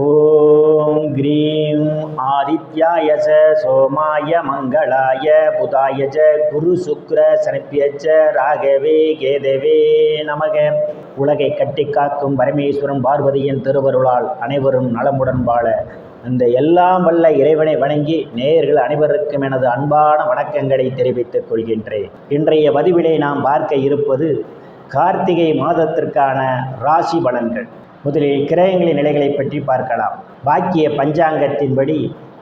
ஓம் cream ஆதித்யாய ச சோமாய மங்களாய புதாய ச குரு சுக்ர சனிப்பிய ச ராகவே கேதவே நமக. உலகை கட்டி காக்கும் பரமேஸ்வரன் பார்வதியின் திருவருளால் அனைவரும் நலமுடன் வாழ. இந்த எல்லாம் வல்ல இறைவனை வணங்கி நேயர்கள் அனைவருக்கும் எனது அன்பான வணக்கங்களை தெரிவித்துக் கொள்கின்றேன். இன்றைய பதிவிலே நாம் பார்க்க இருப்பது கார்த்திகை மாதத்திற்கான ராசி பலன்கள். முதலில் கிரகங்களின் நிலைகளை பற்றி பார்க்கலாம். வாக்கிய பஞ்சாங்கத்தின்படி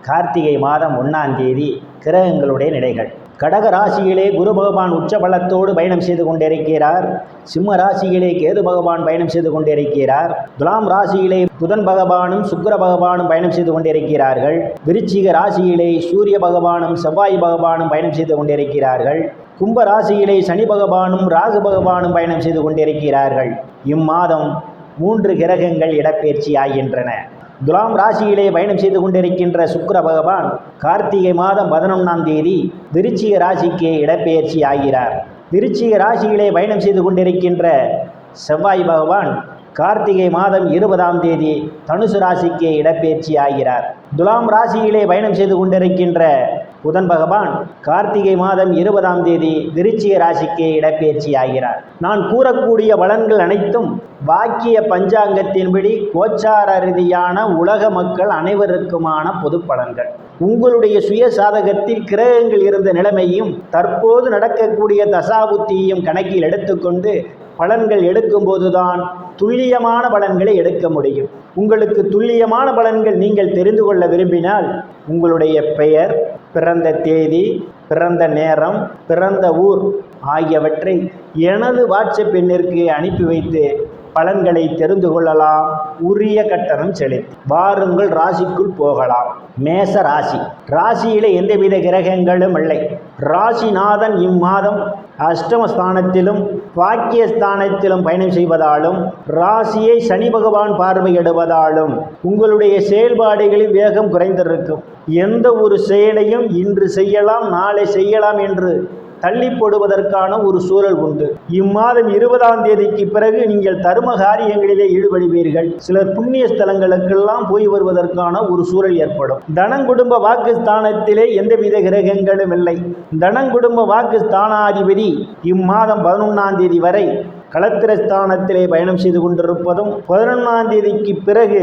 கார்த்திகை மாதம் ஒன்றாம் தேதி கிரகங்களுடைய நிலைகள். கடக ராசியிலே குரு பகவான் உச்ச பலத்தோடு பயணம் செய்து கொண்டிருக்கிறார். சிம்ம ராசியிலே கேது பகவான் பயணம் செய்து கொண்டிருக்கிறார். துலாம் ராசியிலே புதன் பகவானும் சுக்கிர பகவானும் பயணம் செய்து கொண்டிருக்கிறார்கள். விருச்சிக ராசியிலே சூரிய பகவானும் செவ்வாய் பகவானும் பயணம் செய்து கொண்டிருக்கிறார்கள். கும்ப ராசியிலே சனி பகவானும் ராகு பகவானும் பயணம் செய்து கொண்டிருக்கிறார்கள். இம்மாதம் மூன்று கிரகங்கள் இடப்பெயர்ச்சி ஆகின்றன. துலாம் ராசியிலே பயணம் செய்து கொண்டிருக்கின்ற சுக்கர பகவான் கார்த்திகை மாதம் பதினொன்றாம் தேதி விருச்சிக ராசிக்கு இடப்பெயர்ச்சி ஆகிறார். விருச்சிக ராசியிலே பயணம் செய்து கொண்டிருக்கின்ற செவ்வாய் பகவான் கார்த்திகை மாதம் இருபதாம் தேதி தனுசு ராசிக்கு இடப்பெயர்ச்சி ஆகிறார். துலாம் ராசியிலே பயணம் செய்து கொண்டிருக்கின்ற புதன் பகவான் கார்த்திகை மாதம் இருபதாம் தேதி விருச்சிக ராசிக்கு இடப்பெயர்ச்சி ஆகிறார். நான் கூறக்கூடிய பலன்கள் அனைத்தும் வாக்கிய பஞ்சாங்கத்தின்படி கோச்சார ரீதியான உலக மக்கள் அனைவருக்குமான பொது பலன்கள். உங்களுடைய சுய சாதகத்தில் கிரகங்கள் இருந்த நிலைமையும் தற்போது நடக்கக்கூடிய தசாபுத்தியையும் கணக்கில் எடுத்துக்கொண்டு பலன்கள் எடுக்கும்போதுதான் துல்லியமான பலன்களை எடுக்க முடியும். உங்களுக்கு துல்லியமான பலன்கள் நீங்கள் தெரிந்து கொள்ள விரும்பினால் உங்களுடைய பெயர் பிறந்த தேதி பிறந்த நேரம் பிறந்த ஊர் ஆகியவற்றை எனது வாட்ஸ்அப் எண்ணிற்கு அனுப்பி வைத்து பலன்களை தெரிந்து கொள்ளலாம். உரிய கட்டணம் செலுத்தி. வாருங்கள் ராசிக்குள் போகலாம். மேச ராசி. ராசியில எந்தவித கிரகங்களும் இல்லை. ராசிநாதன் இம்மாதம் அஷ்டமஸ்தானத்திலும் பாக்கியஸ்தானத்திலும் பயணம் செய்வதாலும் ராசியை சனி பகவான் பார்வையிடுவதாலும் உங்களுடைய செயல்பாடுகளில் வேகம் குறைந்திருக்கும். எந்த ஒரு செயலையும் இன்று செய்யலாம் நாளை செய்யலாம் என்று தள்ளி போடுவதற்கான ஒரு சூழல் உண்டு. இம்மாதம் இருபதாம் தேதிக்கு பிறகு நீங்கள் தர்ம காரியங்களிலே ஈடுபடுவீர்கள். சிலர் புண்ணிய ஸ்தலங்களுக்கெல்லாம் போய் வருவதற்கான ஒரு சூழல் ஏற்படும். தனங்குடும்ப வாக்குஸ்தானத்திலே எந்தவித கிரகங்களும் இல்லை. தனங்குடும்ப வாக்குஸ்தானாதிபதி இம்மாதம் பதினொன்றாம் தேதி வரை களத்திரஸ்தானத்திலே பயணம் செய்து கொண்டிருப்பதும் பதினொன்றாம் தேதிக்கு பிறகு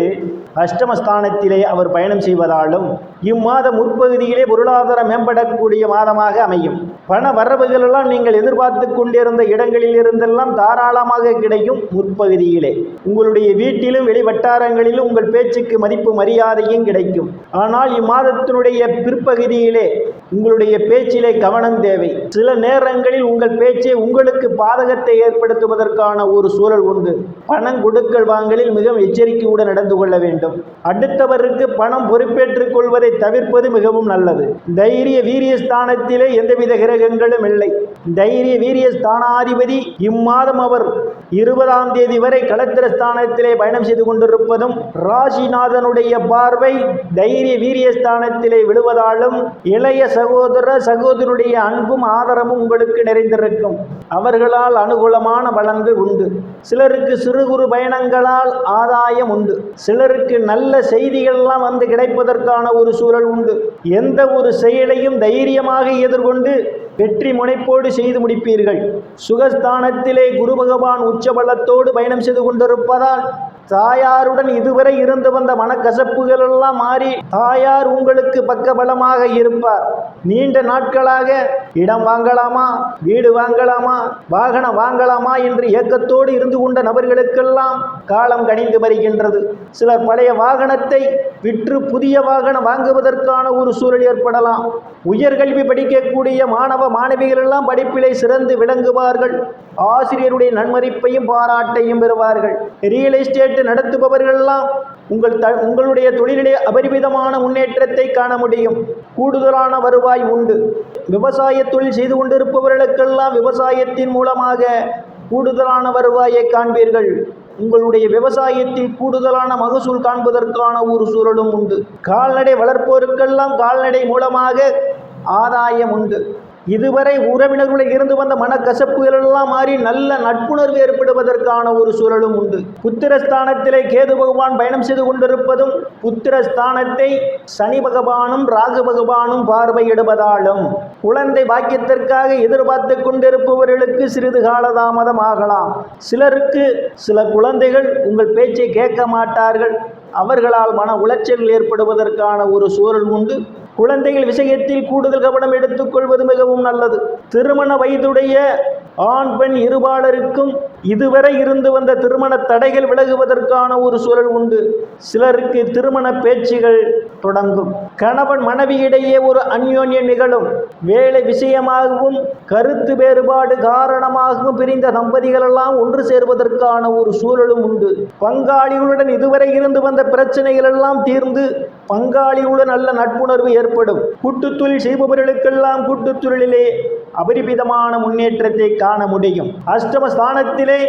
அஷ்டமஸ்தானத்திலே அவர் பயணம் செய்வதாலும் இம்மாத முற்பகுதியிலே பொருளாதாரம் மேம்படக்கூடிய மாதமாக அமையும். பண வரவுகளெல்லாம் நீங்கள் எதிர்பார்த்து கொண்டிருந்த இடங்களில் இருந்தெல்லாம் தாராளமாக கிடைக்கும் முற்பகுதியிலே. உங்களுடைய வீட்டிலும் வெளி வட்டாரங்களிலும் உங்கள் பேச்சுக்கு மதிப்பு மரியாதையும் கிடைக்கும். ஆனால் இம்மாதத்தினுடைய பிற்பகுதியிலே உங்களுடைய பேச்சிலே கவனம் தேவை. சில நேரங்களில் உங்கள் பேச்சே உங்களுக்கு பாதகத்தை ஏற்படுத்துவதற்கான ஒரு சூழல் உண்டு. பணம் கொடுக்கல் வாங்கலில் மிகவும் எச்சரிக்கையுடன் நடந்து கொள்ள வேண்டும். அடுத்தவருக்கு பணம் பொறுப்பேற்றுக் கொள்வதை தவிர்ப்பது மிகவும் நல்லது. தைரிய வீரிய ஸ்தானத்திலே எந்தவித கிரகங்களும் இல்லை. தைரிய வீரிய ஸ்தானாதிபதி இம்மாதம் அவர் இருபதாம் தேதி வரை களத்திர ஸ்தானத்திலே பயணம் செய்து கொண்டிருப்பதும் ராசிநாதனுடைய பார்வை தைரிய வீரிய ஸ்தானத்திலே விழுவதாலும் இளைய சகோதர சகோதரனுடைய அன்பும் ஆதரவும் உங்களுக்கு நிறைந்திருக்கும். அவர்களால் அனுகூலமான பலன்கள் உண்டு. சிலருக்கு சிறு குறு பயணங்களால் ஆதாயம் உண்டு. சிலருக்கு நல்ல செய்திகள்லாம் வந்து கிடைப்பதற்கான ஒரு சூழல் உண்டு. எந்த ஒரு செயலையும் தைரியமாக எதிர்கொண்டு வெற்றி முனைப்போடு செய்து முடிப்பீர்கள். சுகஸ்தானத்திலே குரு பகவான் உச்சபலத்தோடு பயணம் செய்து கொண்டிருப்பதால் தாயாருடன் இதுவரை இருந்து வந்த மனக்கசப்புகள் எல்லாம் மாறி தாயார் உங்களுக்கு பக்கபலமாக இருப்பார். நீண்ட நாட்களாக இடம் வாங்கலாமா வீடு வாங்கலாமா வாகனம் வாங்கலாமா என்று ஏக்கத்தோடு இருந்து கொண்ட நபர்களுக்கெல்லாம் காலம் கணிந்து வருகின்றது. சிலர் பழைய வாகனத்தை விற்று புதிய வாகனம் வாங்குவதற்கான ஒரு சூழல் ஏற்படலாம். உயர்கல்வி படிக்கக்கூடிய மாணவ மாணவிகள் எல்லாம் படிப்பிலே சிறந்து விளங்குவார்கள். ஆசிரியருடைய நன்மதிப்பையும் பாராட்டையும் பெறுவார்கள். ரியல் எஸ்டேட் நடத்துபவர்களெல்லாம் உங்கள் த உங்களுடைய தொழிலிலே அபரிமிதமான முன்னேற்றத்தை காண முடியும். கூடுதலான வருவாய் உண்டு. விவசாய தொழில் செய்து கொண்டிருப்பவர்களுக்கெல்லாம் விவசாயத்தின் மூலமாக கூடுதலான வருவாயை காண்பீர்கள். உங்களுடைய விவசாயத்தில் கூடுதலான மகசூல் காண்பதற்கான ஒரு சூழலும் உண்டு. கால்நடை வளர்ப்போருக்கெல்லாம் கால்நடை மூலமாக ஆதாயம் உண்டு. இதுவரை உறவினர்களில் இருந்து வந்த மனக்கசப்புகளெல்லாம் மாறி நல்ல நட்புணர்வு ஏற்படுவதற்கான ஒரு சூழலும் உண்டு. புத்திரஸ்தானத்திலே கேது பகவான் பயணம் செய்து கொண்டிருப்பதும் புத்திரஸ்தானத்தை சனி பகவானும் ராகு பகவானும் பார்வையிடுவதாலும் குழந்தை பாக்கியத்திற்காக எதிர்பார்த்து கொண்டிருப்பவர்களுக்கு சிறிது காலதாமதம் ஆகலாம். சிலருக்கு சில குழந்தைகள் உங்கள் பேச்சை கேட்க மாட்டார்கள். அவர்களால் மன உளைச்சல் ஏற்படுவதற்கான ஒரு சூழல் உண்டு. குழந்தைகள் விஷயத்தில் கூடுதல் கவனம் எடுத்துக்கொள்வது மிகவும் நல்லது. திருமண வயதுடைய ஆண் பெண் இருபாலருக்கும் இதுவரை இருந்து வந்த திருமண தடைகள் விலகுவதற்கான ஒரு சூழல் உண்டு. சிலருக்கு திருமண பேச்சுகள் தொடங்கும். கணவன் மனைவியிடையே ஒரு அந்யோன்யம் நிகழும். வேலை விஷயமாகவும் கருத்து வேறுபாடு காரணமாகவும் பிரிந்த தம்பதிகளெல்லாம் ஒன்று சேர்வதற்கான ஒரு சூழலும் உண்டு. பங்காளிகளுடன் இதுவரை இருந்து வந்த பிரச்சனைகள் எல்லாம் தீர்ந்து பங்காளிகளுடன் நல்ல நட்புணர்வு ஏற்படும். கூட்டுத்தொழில் செய்பவர்களுக்கெல்லாம் கூட்டுத்தொழிலே அபரிமிதமான முன்னேற்றத்தை காண முடியும். அஷ்டமஸ்தானத்திலே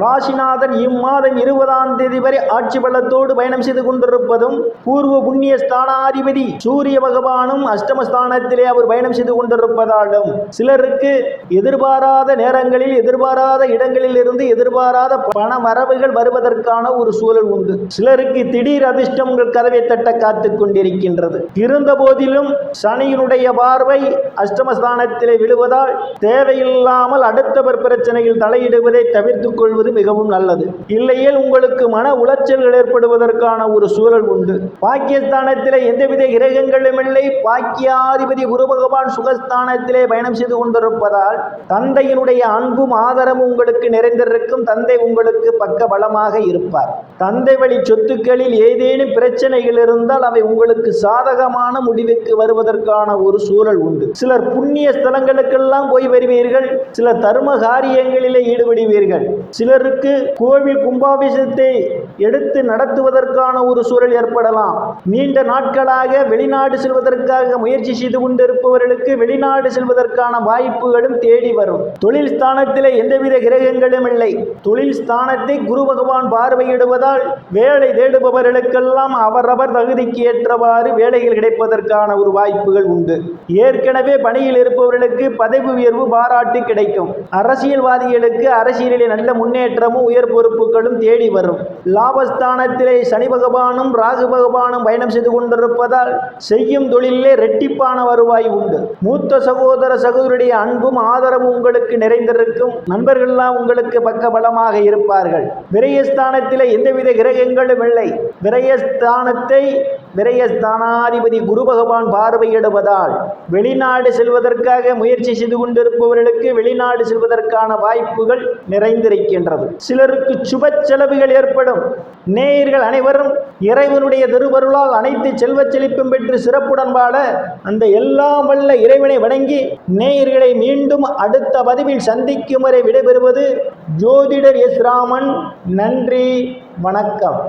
ராசிநாதன் இம்மாதம் இருபதாம் தேதி வரை ஆட்சி பலத்தோடு பயணம் செய்து கொண்டிருப்பதும் பூர்வ புண்ணிய ஸ்தானாதிபதி சூரிய பகவானும் அஷ்டமஸ்தானத்திலே அவர் பயணம் செய்து கொண்டிருப்பதாலும் சிலருக்கு எதிர்பாராத நேரங்களில் எதிர்பாராத இடங்களில் இருந்து எதிர்பாராத பண வரவுகள் வருவதற்கான ஒரு சூழல் உண்டு. சிலருக்கு திடீர் அதிர்ஷ்டம் உங்கள் கதவை தட்ட காத்துக் கொண்டிருக்கின்றது. இருந்த போதிலும் சனியினுடைய பார்வை அஷ்டமஸ்தானத்திலே விழுவதால் தேவையில்லாமல் அடுத்தவர் பிரச்சனையில் தலையிடுவதை தவிர்த்துக் கொள்வது மிகவும் நல்லது. இல்லையேல் உங்களுக்கு மன உளைச்சல்கள் ஏற்படுவதற்கான ஒரு சூழல் உண்டு. பாக்கியஸ்தானத்திலே எந்தவித கிரகங்களும் இல்லை. பாக்கியாதிபதி குரு பகவான் சுகஸ்தானத்திலே பயணம் செய்து கொண்டிருப்பதால் தந்தையினுடைய அன்பும் ஆதரவும் உங்களுக்கு நிறைந்திருக்கும். தந்தை உங்களுக்கு பக்க பலமாக இருப்பார். தந்தை வழி சொத்துக்களில் ஏதேனும் பிரச்சனைகள் இருந்தால் அவை உங்களுக்கு சாதகமான முடிவுக்கு வருவதற்கான ஒரு சூழல் உண்டு. சிலர் புண்ணிய ஸ்தலங்களுக்கெல்லாம் போய் வருவீர்கள் சில தர்ம காரியங்களிலே ஈடுபடுவீர்கள். சிலருக்கு கோவில் கும்பாபிஷத்தை எடுத்து நடத்துவதற்கான ஒரு சூழல் ஏற்படலாம். நீண்ட நாட்களாக வெளிநாடு செல்வதற்காக முயற்சி செய்து கொண்டிருப்பவர்களுக்கு வெளிநாடு செல்வதற்கான வாய்ப்புகளும் தேடி வரும். தொழில் ஸ்தானத்திலே எந்தவித கிரகங்களும் இல்லை. தொழில் ஸ்தானத்தை குரு பகவான் பார்வையிடுவதால் வேலை தேடுபவர்களுக்கெல்லாம் அவரவர் தகுதிக்கு ஏற்றவாறு வேலைகள் கிடைப்பதற்கான ஒரு வாய்ப்புகள் உண்டு. ஏற்கனவே பணியில் இருப்பவர்களுக்கு பதவி உயர்வு பாராட்டு கிடைக்கும். அரசியல்வாதிகளுக்கு அரசியலிலே நல்ல முன்னேற்றமும் உயர் பொறுப்புகளும் தேடி வரும். லாபஸ்தானத்திலே சனி பகவானும் ராகு பகவானும் பயணம் செய்து கொண்டிருப்பதால் செய்யும் தொழிலே ரெட்டிப்பான வருவாய் உண்டு. மூத்த சகோதர சகோதரியுடைய அன்பும் ஆதரவும் உங்களுக்கு நிறைந்திருக்கும். நண்பர்கள்லாம் உங்களுக்கு பக்கபலமாக இருப்பார்கள். விரயஸ்தானத்திலே எந்தவித கிரகங்களும் இல்லை. விரயஸ்தானத்தை விரயஸ்தானாதிபதி குரு பகவான் பார்வையிடுவதால் வெளிநாடு செல்வதற்காக முயற்சி செய்து கொண்டிருப்பவர்களுக்கு வெளிநாடு செல்வதற்கான வாய்ப்புகள் நிறைந்திருக்கின்றது. சிலருக்கு சுப செலவுகள் ஏற்படும். நேயர்கள் அனைவரும் இறைவனுடைய திருவருளால் அனைத்து செல்வ செழிப்பும் பெற்று சிறப்புடன் வாழ அந்த எல்லாம் வல்ல இறைவனை வணங்கி நேயர்களை மீண்டும் அடுத்த பதிவில் சந்திக்கும் வரை விடைபெறுவது ஜோதிடர் எஸ் ராமன். நன்றி. வணக்கம்.